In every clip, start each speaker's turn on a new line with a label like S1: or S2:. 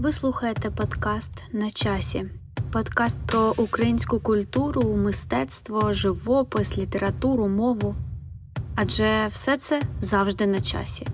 S1: Ви слухаєте подкаст на часі. Подкаст про українську культуру, мистецтво, живопис, літературу, мову. Адже все це завжди на часі.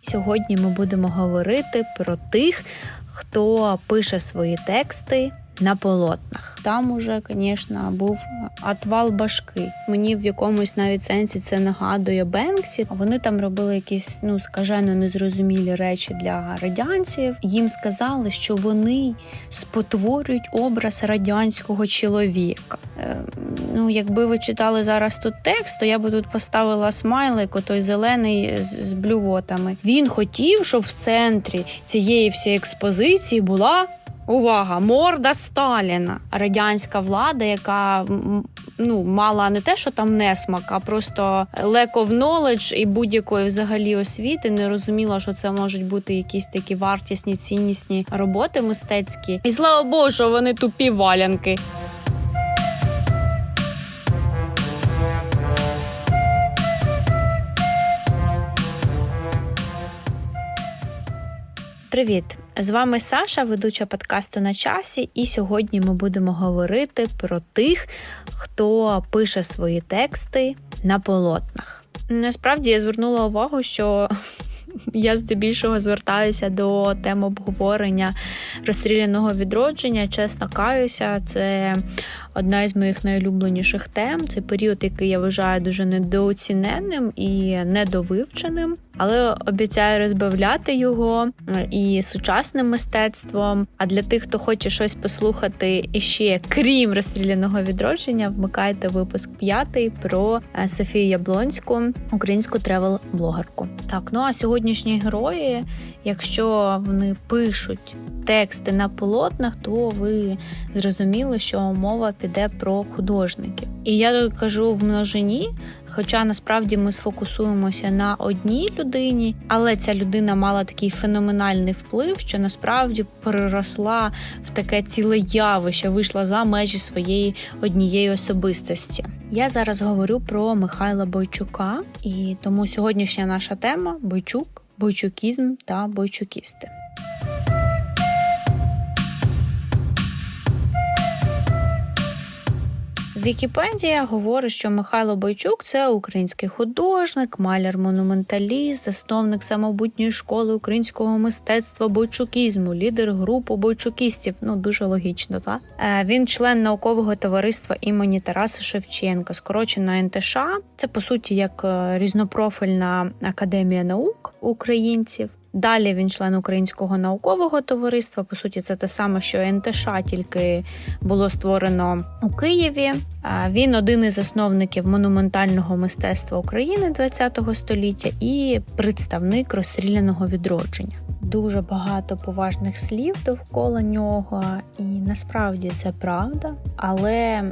S1: Сьогодні ми будемо говорити про тих, хто пише свої тексти на полотнах. Там уже, звісно, був отвал башки. Мені в якомусь навіть сенсі це нагадує Бенксі. Вони там робили якісь ну скажено незрозумілі речі для радянців. Їм сказали, що вони спотворюють образ радянського чоловіка. Е, ну, якби ви читали зараз тут текст, то я би тут поставила смайлик, отой зелений з, з блювотами. Він хотів, щоб в центрі цієї всієї експозиції була. Увага, морда Сталіна, радянська влада, яка ну мала не те, що там несмак, а просто lack of knowledge і будь-якої взагалі освіти, не розуміла, що це можуть бути якісь такі вартісні, ціннісні роботи мистецькі. І слава Богу, що вони тупі валянки. Привіт! З вами Саша, ведуча подкасту на часі, і сьогодні ми будемо говорити про тих, хто пише свої тексти на полотнах. Насправді я звернула увагу, що я здебільшого звертаюся до тем обговорення розстріляного відродження. Чесно каюся, це одна із моїх найулюбленіших тем. Це період, який я вважаю дуже недооціненним і недовивченим. Але обіцяю розбавляти його і сучасним мистецтвом. А для тих, хто хоче щось послухати іще крім розстріляного відродження, вмикайте випуск п'ятий про е, Софію Яблонську, українську тревел-блогерку. Так, ну а сьогоднішні герої, якщо вони пишуть тексти на полотнах, то ви зрозуміли, що мова піде про художників. І я кажу в множині. Хоча насправді ми сфокусуємося на одній людині, але ця людина мала такий феноменальний вплив, що насправді переросла в таке ціле явище, вийшла за межі своєї однієї особистості. Я зараз говорю про Михайла Бойчука, і тому сьогоднішня наша тема Бойчук, бойчукізм та бойчукісти. Вікіпедія говорить, що Михайло Бойчук це український художник, маляр-монументаліст, засновник самобутньої школи українського мистецтва бойчукізму, лідер групи бойчукістів. Ну дуже логічно, так? Він член наукового товариства імені Тараса Шевченка, скорочена НТШ. Це по суті як різнопрофільна академія наук українців. Далі він член Українського наукового товариства. По суті, це те саме, що НТШ, тільки було створено у Києві. Він один із засновників монументального мистецтва України ХХ століття і представник розстріляного відродження. Дуже багато поважних слів довкола нього, і насправді це правда. Але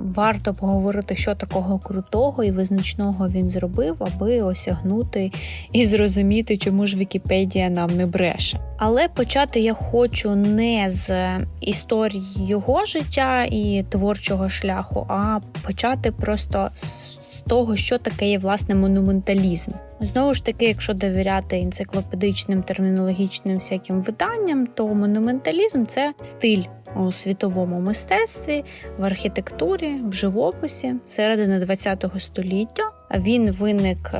S1: варто поговорити, що такого крутого і визначного він зробив, аби осягнути і зрозуміти, чому ж Вікіпедія нам не бреше. Але почати я хочу не з історії його життя і творчого шляху, а почати просто з того, що таке є власне монументалізм. Знову ж таки, якщо довіряти енциклопедичним термінологічним всяким виданням, то монументалізм це стиль у світовому мистецтві, в архітектурі, в живописі середини ХХ століття. Він виник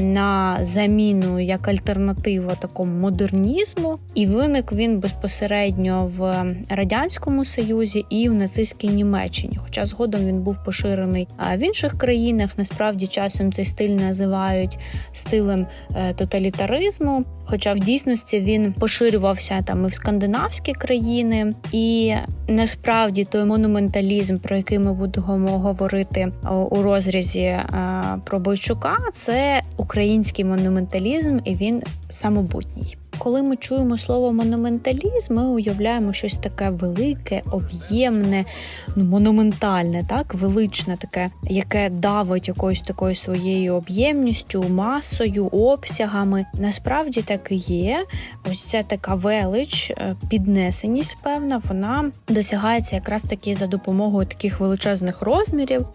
S1: на заміну як альтернатива такому модернізму, і виник він безпосередньо в радянському союзі і в нацистській Німеччині. Хоча згодом він був поширений в інших країнах. Насправді часом цей стиль називають стилем тоталітаризму. Хоча в дійсності він поширювався там і в скандинавські країни, і насправді той монументалізм, про який ми будемо говорити у розрізі про Бойчука, це український монументалізм, і він самобутній. Коли ми чуємо слово монументалізм, ми уявляємо щось таке велике, об'ємне, ну, монументальне, так, величне, таке, яке давить якоюсь такою своєю об'ємністю, масою, обсягами. Насправді так і є. Ось ця така велич, піднесеність, певна, вона досягається якраз таки за допомогою таких величезних розмірів.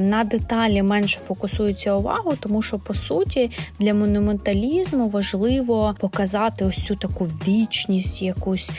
S1: На деталі менше фокусується увагу, тому що по суті для монументалізму важливо показати ось цю таку вічність, якусь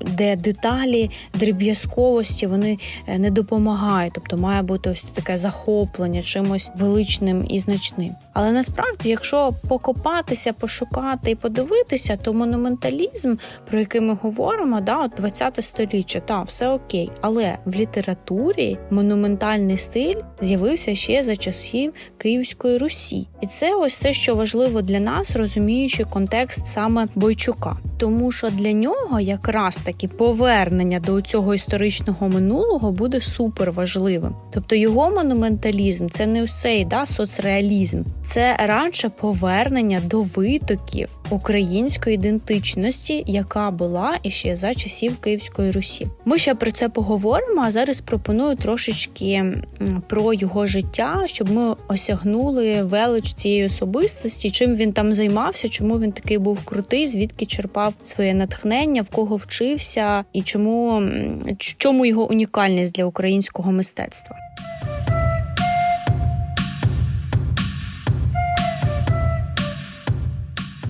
S1: де деталі дріб'язковості вони е, не допомагають. Тобто має бути ось таке захоплення чимось величним і значним. Але насправді, якщо покопатися, пошукати і подивитися, то монументалізм, про який ми говоримо, да, от 20 століття, та все окей. Але в літературі монументальний стиль з'явився ще за часів Київської Русі, і це ось те, що важливо для нас, розуміючи контекст саме Бойчука, тому що для нього якраз таки повернення до цього історичного минулого буде супер важливим. Тобто його монументалізм це не ось цей да, соцреалізм, це радше повернення до витоків української ідентичності, яка була іще за часів Київської Русі. Ми ще про це поговоримо. А зараз пропоную трошечки про його життя, щоб ми осягнули велич цієї особистості, чим він там займався, чому він такий був крутий, звідки черпав своє натхнення, в кого вчився, і чому чому його унікальність для українського мистецтва.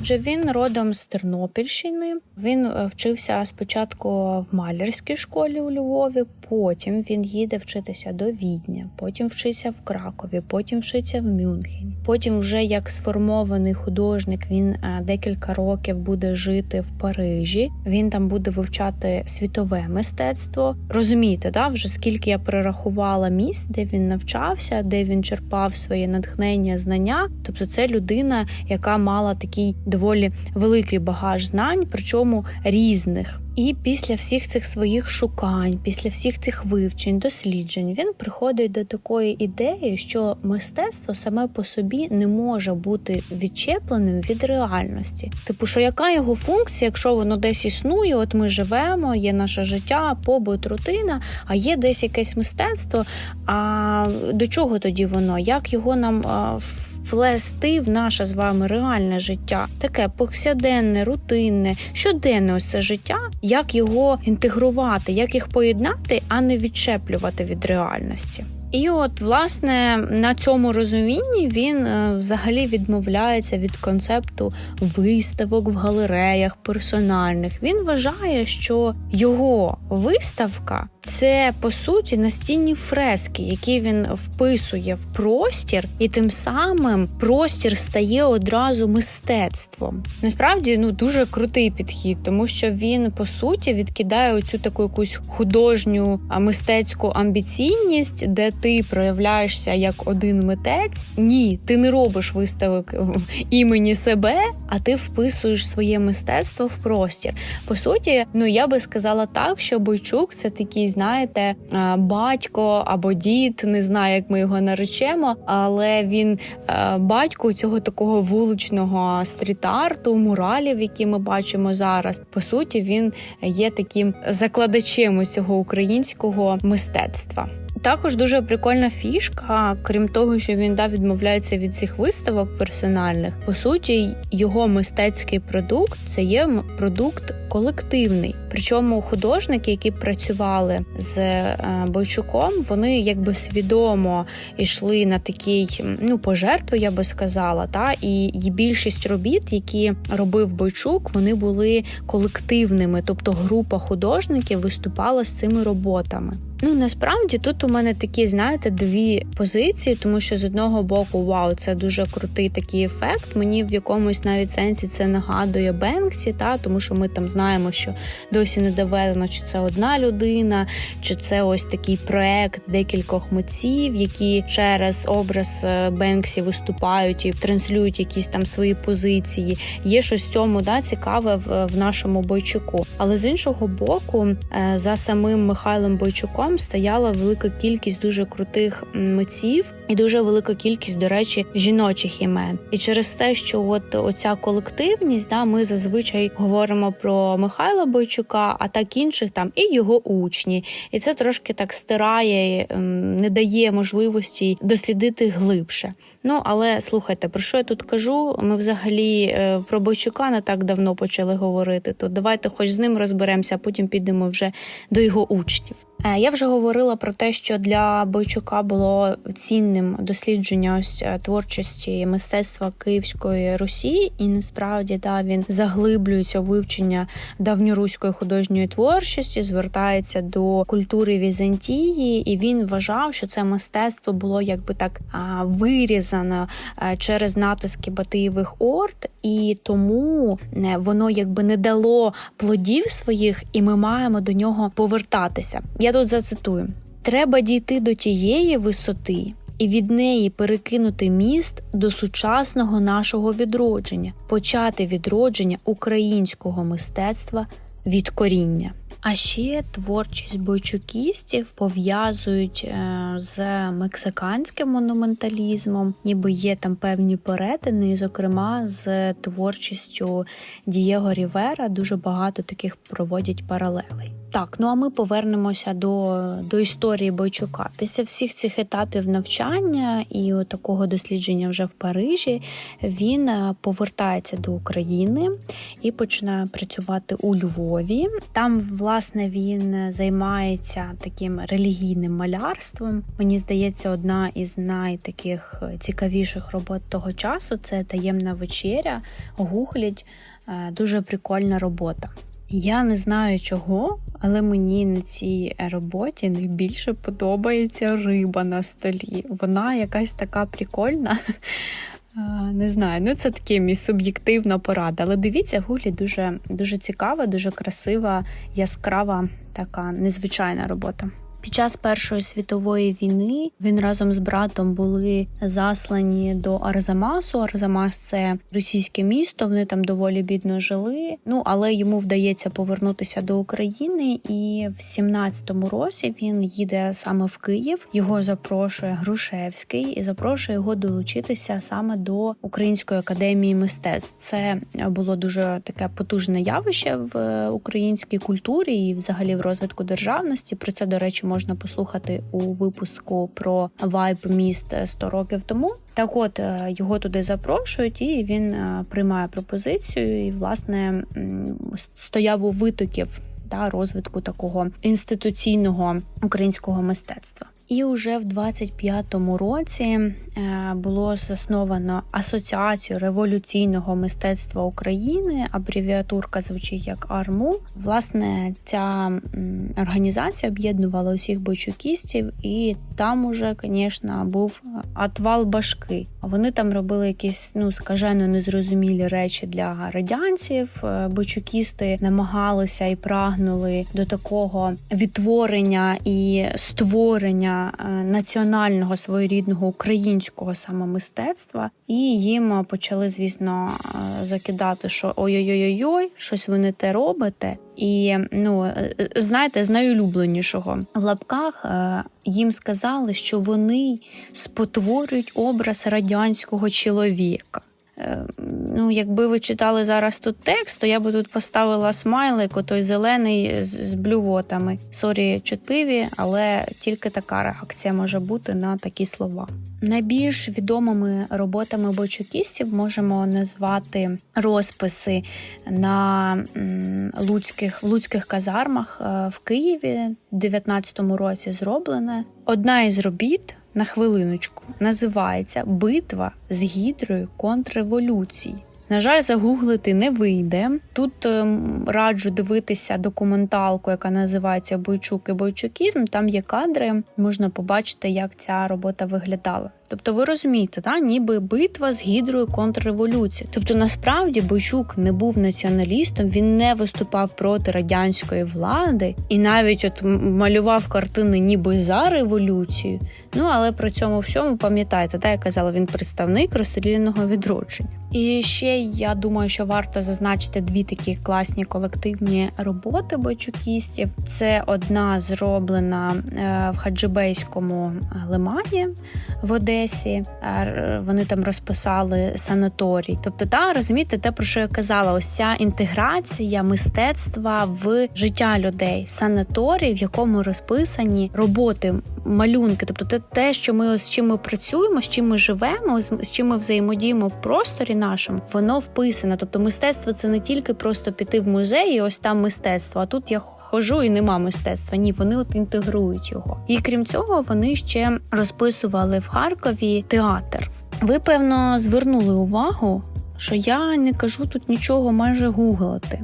S1: Отже, він родом з Тернопільщини. Він е, вчився спочатку в малярській школі у Львові, потім він їде вчитися до Відня, потім вчиться в Кракові, потім вчиться в Мюнхені. Потім, вже як сформований художник, він е, декілька років буде жити в Парижі. Він там буде вивчати світове мистецтво. Розумієте, да, вже скільки я перерахувала місць, де він навчався, де він черпав своє натхнення, знання. Тобто, це людина, яка мала такий доволі великий багаж знань, причому різних. І після всіх цих своїх шукань, після всіх цих вивчень, досліджень, він приходить до такої ідеї, що мистецтво саме по собі не може бути відчепленим від реальності. Типу, що яка його функція, якщо воно десь існує, от ми живемо, є наше життя, побут, рутина, а є десь якесь мистецтво. А до чого тоді воно? Як його нам а, вплести в наше з вами реальне життя, таке повсяденне, рутинне, щоденне ось це життя, як його інтегрувати, як їх поєднати, а не відчеплювати від реальності. І от, власне, на цьому розумінні він е, взагалі відмовляється від концепту виставок в галереях персональних. Він вважає, що його виставка це по суті настінні фрески, які він вписує в простір, і тим самим простір стає одразу мистецтвом. Насправді ну дуже крутий підхід, тому що він по суті відкидає оцю таку якусь художню мистецьку амбіційність, де ти проявляєшся як один митець. Ні, ти не робиш виставок імені себе, а ти вписуєш своє мистецтво в простір. По суті, ну я би сказала так, що Бойчук це такий, знаєте, е, батько або дід, не знаю, як ми його наречемо, але він е, батько цього такого вуличного стріт-арту, муралів, які ми бачимо зараз. По суті, він є таким закладачем цього українського мистецтва. Також дуже прикольна фішка, крім того, що він да, відмовляється від цих виставок персональних. По суті, його мистецький продукт це є продукт колективний. Причому художники, які працювали з е, Бойчуком, вони якби свідомо йшли на такий ну пожертву, я би сказала. Та і, і більшість робіт, які робив Бойчук, вони були колективними, тобто група художників виступала з цими роботами. Ну насправді тут у мене такі, знаєте, дві позиції, тому що з одного боку, вау, це дуже крутий такий ефект. Мені в якомусь навіть сенсі це нагадує Бенксі, та тому що ми там знаємо, що досі не доведено, чи це одна людина, чи це ось такий проект декількох митців, які через образ е, Бенксі виступають і транслюють якісь там свої позиції. Є щось в цьому да, цікаве в, в нашому бойчуку. Але з іншого боку, е, за самим Михайлом Бойчуком стояла велика кількість дуже крутих митців і дуже велика кількість, до речі, жіночих імен. І через те, що от оця колективність, да, ми зазвичай говоримо про Михайла Бойчука, а так інших там і його учні. І це трошки так стирає, ем, не дає можливості дослідити глибше. Ну але слухайте, про що я тут кажу? Ми взагалі е, про Бойчука не так давно почали говорити. То давайте, хоч з ним розберемося, а потім підемо вже до його учнів. Е, Я вже говорила про те, що для Бойчука було цінним дослідження ось е, творчості мистецтва Київської Русі, і насправді да, він заглиблюється у вивчення давньоруської художньої творчості, звертається до культури Візантії, і він вважав, що це мистецтво було якби так вирізано е, через натиски Батиєвих орд, і тому воно якби не дало плодів своїх, і ми маємо до нього повертатися. Я тут зацитую: треба дійти до тієї висоти. І від неї перекинути міст до сучасного нашого відродження, почати відродження українського мистецтва від коріння. А ще творчість бойчукістів пов'язують е, з мексиканським монументалізмом, ніби є там певні перетини, і, зокрема з творчістю Дієго Рівера дуже багато таких проводять паралелей. Так, ну а ми повернемося до, до історії Бойчука. Після всіх цих етапів навчання і такого дослідження вже в Парижі він е, повертається до України і починає працювати у Львові. Там, власне, він займається таким релігійним малярством. Мені здається, одна із найтаких цікавіших робот того часу це таємна вечеря, гугліть. Е, Дуже прикольна робота. Я не знаю чого, але мені на цій роботі найбільше подобається риба на столі. Вона якась така прикольна. Е, Не знаю, ну це таке мій суб'єктивна порада. Але дивіться, гулі дуже, дуже цікава, дуже красива, яскрава, така незвичайна робота. Під час Першої світової війни він разом з братом були заслані до Арзамасу. Арзамас це російське місто. Вони там доволі бідно жили. Ну але йому вдається повернутися до України, і в 17-му році він їде саме в Київ. Його запрошує Грушевський і запрошує його долучитися саме до Української академії мистецтв. Це було дуже таке потужне явище в українській культурі і, взагалі, в розвитку державності. Про це до речі можна послухати у випуску про вайб міст 100 років тому. Так, от е, його туди запрошують, і він е, приймає пропозицію, і власне стояв у витоків та розвитку такого інституційного українського мистецтва. І уже в 25-му році е, було засновано асоціацію революційного мистецтва України. Абревіатурка звучить як АРМУ. Власне, ця організація об'єднувала усіх бойчукістів, і там уже, звісно, був отвал башки. Вони там робили якісь ну скажено незрозумілі речі для радянців. Е, Бойчукісти намагалися і прагнули до такого відтворення і створення е, національного своєрідного українського саме мистецтва, і їм е, почали, звісно, е, закидати, що ой-ой-ой, щось ви не те робите. І ну знаєте, з найулюбленішого в лапках їм сказали, що вони спотворюють образ радянського чоловіка. Е, Ну, якби ви читали зараз тут текст, то я би тут поставила смайлик, отой зелений з, з блювотами. Сорі, чутливі, але тільки така реакція може бути на такі слова. Найбільш відомими роботами бойчукістів можемо назвати розписи на луцьких, луцьких казармах е, в Києві в 19-му році зроблене. Одна із робіт на хвилиночку називається Битва з гідрою контрреволюції. На жаль, загуглити не вийде. Тут ем, раджу дивитися документалку, яка називається Бойчук і Бойчукізм. Там є кадри, можна побачити, як ця робота виглядала. Тобто, ви розумієте, та ніби битва з гідрою контрреволюції. Тобто, насправді Бойчук не був націоналістом, він не виступав проти радянської влади і навіть от малював картини ніби за революцію. Ну але при цьому всьому пам'ятаєте, та я казала, він представник розстріляного відродження. І ще я думаю, що варто зазначити дві такі класні колективні роботи бойчукістів. Це одна зроблена е, в Хаджибейському лимані в Е, Вони там розписали санаторій. Тобто, та розумієте, те про що я казала, ось ця інтеграція мистецтва в життя людей, санаторій, в якому розписані роботи, малюнки, тобто те, те, що ми з чим ми працюємо, з чим ми живемо, з, чим ми взаємодіємо в просторі нашому, воно вписано. Тобто, мистецтво це не тільки просто піти в музей, і ось там мистецтво. А тут я хожу і нема мистецтва. Ні, вони от інтегрують його. І крім цього, вони ще розписували в Харкові театр. Ви певно звернули увагу, що я не кажу тут нічого майже гуглити.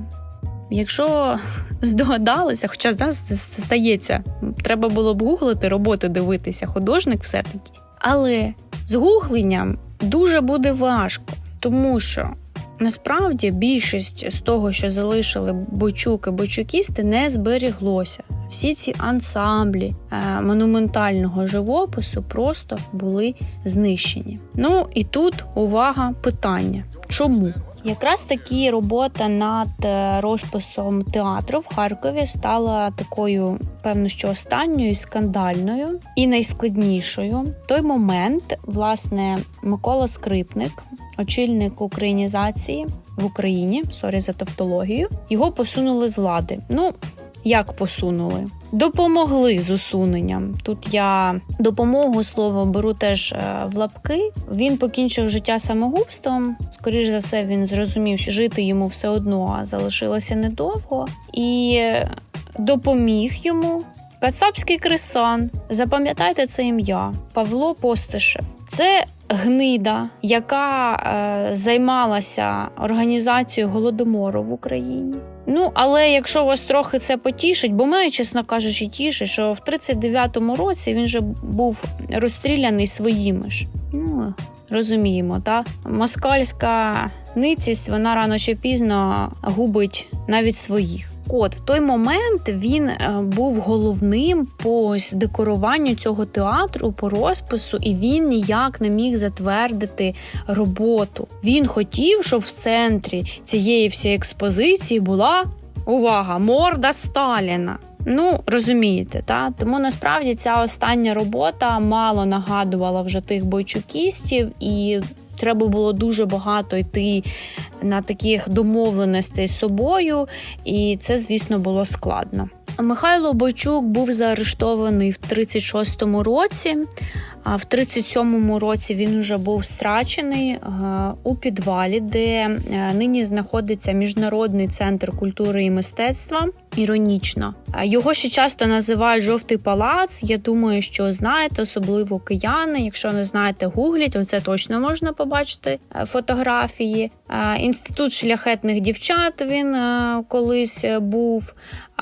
S1: Якщо здогадалися, хоча да, стається, треба було б гуглити, роботи дивитися, художник все-таки. Але з гугленням дуже буде важко, тому що насправді більшість з того, що залишили бойчукісти, не зберіглося. Всі ці ансамблі е, монументального живопису просто були знищені. Ну і тут увага питання: чому? Якраз таки робота над е, розписом театру в Харкові стала такою, певно, що останньою скандальною і найскладнішою. В той момент, власне, Микола Скрипник, очільник українізації в Україні, сорі за тавтологію, його посунули з влади. Ну, як посунули? Допомогли з усуненням. Тут я допомогу слово беру теж е, в лапки. Він покінчив життя самогубством. Скоріш за все, він зрозумів, що жити йому все одно залишилося недовго, і допоміг йому. Кацапський кресан, запам'ятайте це ім'я Павло Постишев. Це гнида, яка е, займалася організацією голодомору в Україні. Ну, але якщо вас трохи це потішить, бо мене, чесно кажучи, тішить, що в 39-му році він же був розстріляний своїми ж. Ну, розуміємо, та москальська ницість вона рано чи пізно губить навіть своїх. От в той момент він е, був головним по декоруванню цього театру, по розпису, і він ніяк не міг затвердити роботу. Він хотів, щоб в центрі цієї всієї експозиції була увага, морда Сталіна. Ну, розумієте, та тому насправді ця остання робота мало нагадувала вже тих бойчукістів, і треба було дуже багато йти на таких домовленостей з собою, і це, звісно, було складно. Михайло Бойчук був заарештований в 36-му році. А в 37-му році він вже був страчений е, у підвалі, де е, нині знаходиться міжнародний центр культури і мистецтва. Іронічно його ще часто називають жовтий палац. Я думаю, що знаєте, особливо кияни. Якщо не знаєте, гугліть, оце точно можна побачити е, фотографії. Інститут шляхетних дівчат він колись був.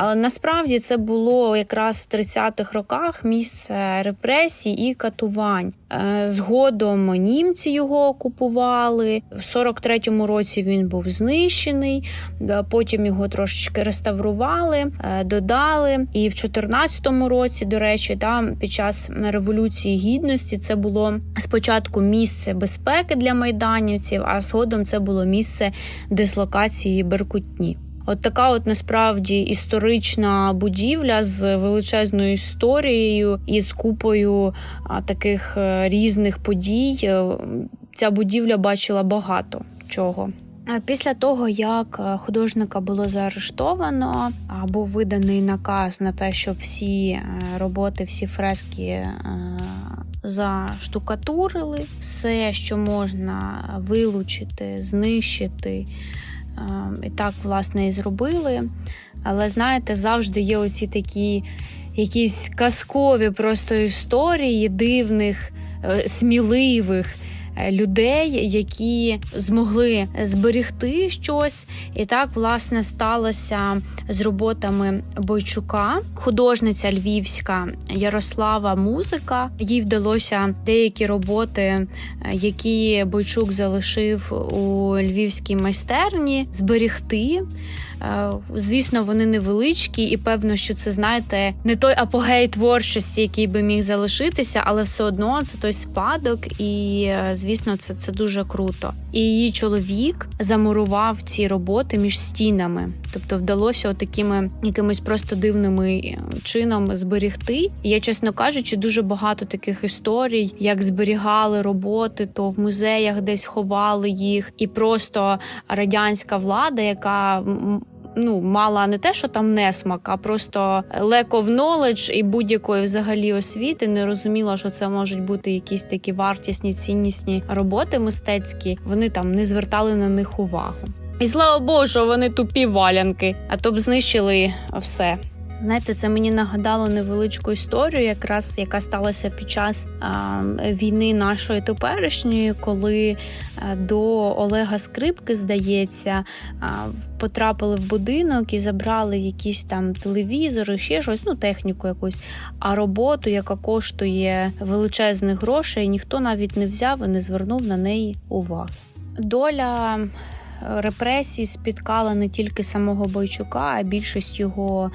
S1: Але насправді це було якраз в 30-х роках місце репресій і катувань. Е, згодом німці його окупували. В 43-му році він був знищений, потім його трошечки реставрували, е, додали. І в 14-му році, до речі, там під час революції гідності це було спочатку місце безпеки для майданівців, а згодом це було місце дислокації Беркутні. От така, от насправді історична будівля з величезною історією і з купою таких е, різних подій. Е, ця будівля бачила багато чого. Після того, як е, художника було заарештовано, або виданий наказ на те, щоб всі роботи, всі фрески заштукатурили, все, що можна вилучити, знищити. І так, власне, і зробили. Але знаєте, завжди є оці такі якісь казкові просто історії дивних, е, сміливих. Е, людей, які змогли зберегти щось, і так власне сталося з роботами Бойчука, художниця львівська Ярослава Музика. Їй вдалося деякі роботи, е, які Бойчук залишив у львівській майстерні, зберегти. Е, звісно, вони невеличкі, і певно, що це знаєте не той апогей творчості, який би міг залишитися, але все одно це той спадок, і звісно. звісно, це, це дуже круто. І її чоловік замурував ці роботи між стінами, тобто вдалося такими якимись просто дивними е, чином зберігти. Я, чесно кажучи, дуже багато таких історій, як зберігали роботи, то в музеях десь ховали їх, і просто радянська влада, яка ну мала не те, що там несмак, а просто lack of knowledge і будь-якої взагалі освіти не розуміла, що це можуть бути якісь такі вартісні, ціннісні роботи мистецькі. Вони там не звертали на них увагу. І слава Богу, що вони тупі валянки, а то б знищили все. Знаєте, це мені нагадало невеличку історію, якраз яка сталася під час а, війни нашої теперішньої, коли а, до Олега Скрипки, здається, а, потрапили в будинок і забрали якісь там телевізори, ще щось, ну техніку якусь, а роботу, яка коштує величезних грошей, ніхто навіть не взяв і не звернув на неї уваги. Доля репресій спіткала не тільки самого Бойчука, а більшість його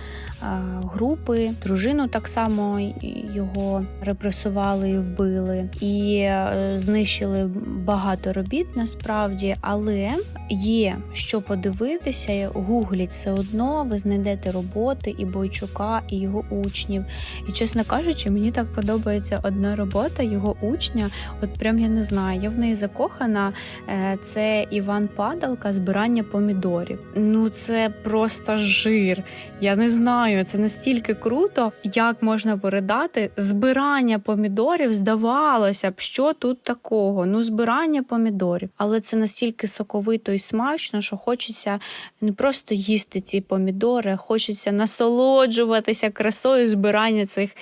S1: групи. Дружину так само його репресували і вбили, і е, знищили багато робіт насправді, але є що подивитися. Гугліть все одно, ви знайдете роботи і Бойчука, і його учнів. І чесно кажучи, мені так подобається одна робота його учня. От прям я не знаю, я в неї закохана. Е, це Іван Падалка, збирання помідорів. Ну це просто жир. Я не знаю, це настільки круто, як можна передати збирання помідорів. Здавалося б, що тут такого? Ну, збирання помідорів, але це настільки соковито і смачно, що хочеться не просто їсти ці помідори, хочеться насолоджуватися красою збирання цих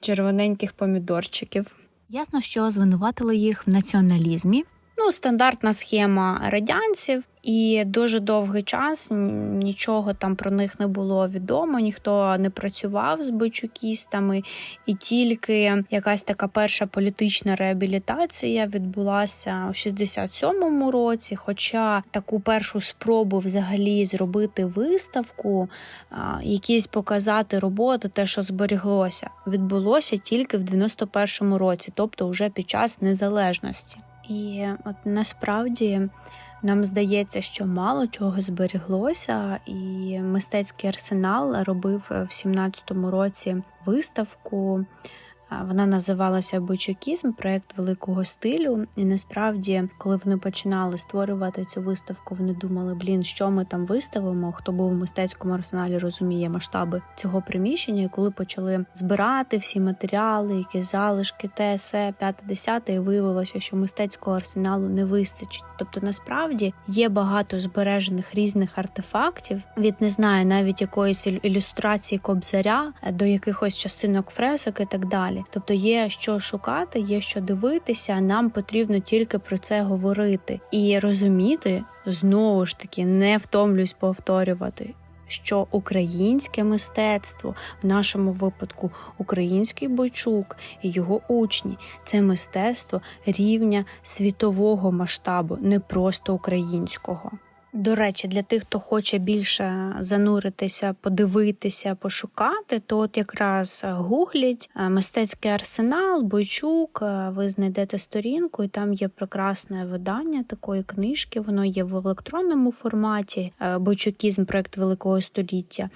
S1: червоненьких помідорчиків. Ясно, що звинуватили їх в націоналізмі. Ну, стандартна схема радянців, і дуже довгий час нічого там про них не було відомо, ніхто не працював з бойчукістами, і тільки якась така перша політична реабілітація відбулася у 67-му році. Хоча таку першу спробу взагалі зробити виставку, якісь показати роботи, те, що зберіглося, відбулося тільки в 91-му році, тобто вже під час незалежності. І от насправді нам здається, що мало чого зберіглося, і мистецький арсенал робив в 17-му році виставку вона називалася Бойчукізм, проект великого стилю. І насправді, коли вони починали створювати цю виставку, вони думали, блін, що ми там виставимо. Хто був в мистецькому арсеналі, розуміє масштаби цього приміщення. І коли почали збирати всі матеріали, якісь залишки, те, се, п'яте, десяте, і виявилося, що мистецького арсеналу не вистачить. Тобто, насправді є багато збережених різних артефактів від не знаю, навіть якоїсь ілюстрації кобзаря до якихось частинок фресок і так далі. Тобто є що шукати, є що дивитися. Нам потрібно тільки про це говорити і розуміти знову ж таки, не втомлюсь повторювати. Що українське мистецтво, в нашому випадку український бойчук і його учні це мистецтво рівня світового масштабу, не просто українського. До речі, для тих, хто хоче більше зануритися, подивитися, пошукати, то от якраз гугліть е, мистецький арсенал, бойчук. Е, ви знайдете сторінку, і там є прекрасне видання такої книжки. Воно є в електронному форматі. Е, бойчукізм, проект великого століття.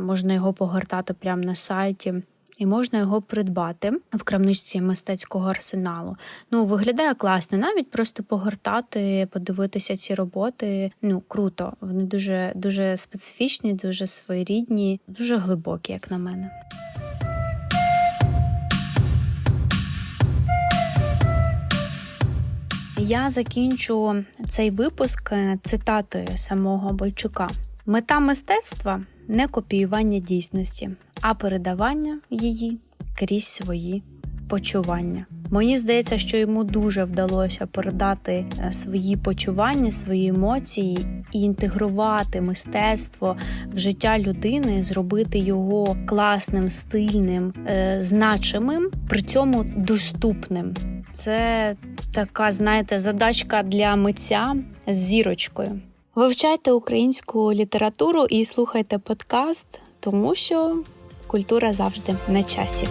S1: Можна його погортати прямо на сайті і можна його придбати в крамничці мистецького арсеналу. Ну, виглядає класно, навіть просто погортати, подивитися ці роботи. Ну, круто. Вони дуже, дуже специфічні, дуже своєрідні, дуже глибокі, як на мене. Я закінчу цей випуск цитатою самого Бойчука. Мета мистецтва не копіювання дійсності, а передавання її крізь свої почування. Мені здається, що йому дуже вдалося передати е, свої почування, свої емоції і інтегрувати мистецтво в життя людини, зробити його класним, стильним, е, значимим, при цьому доступним. Це така, знаєте, задачка для митця з зірочкою. Вивчайте українську літературу і слухайте подкаст, тому що культура завжди на часі.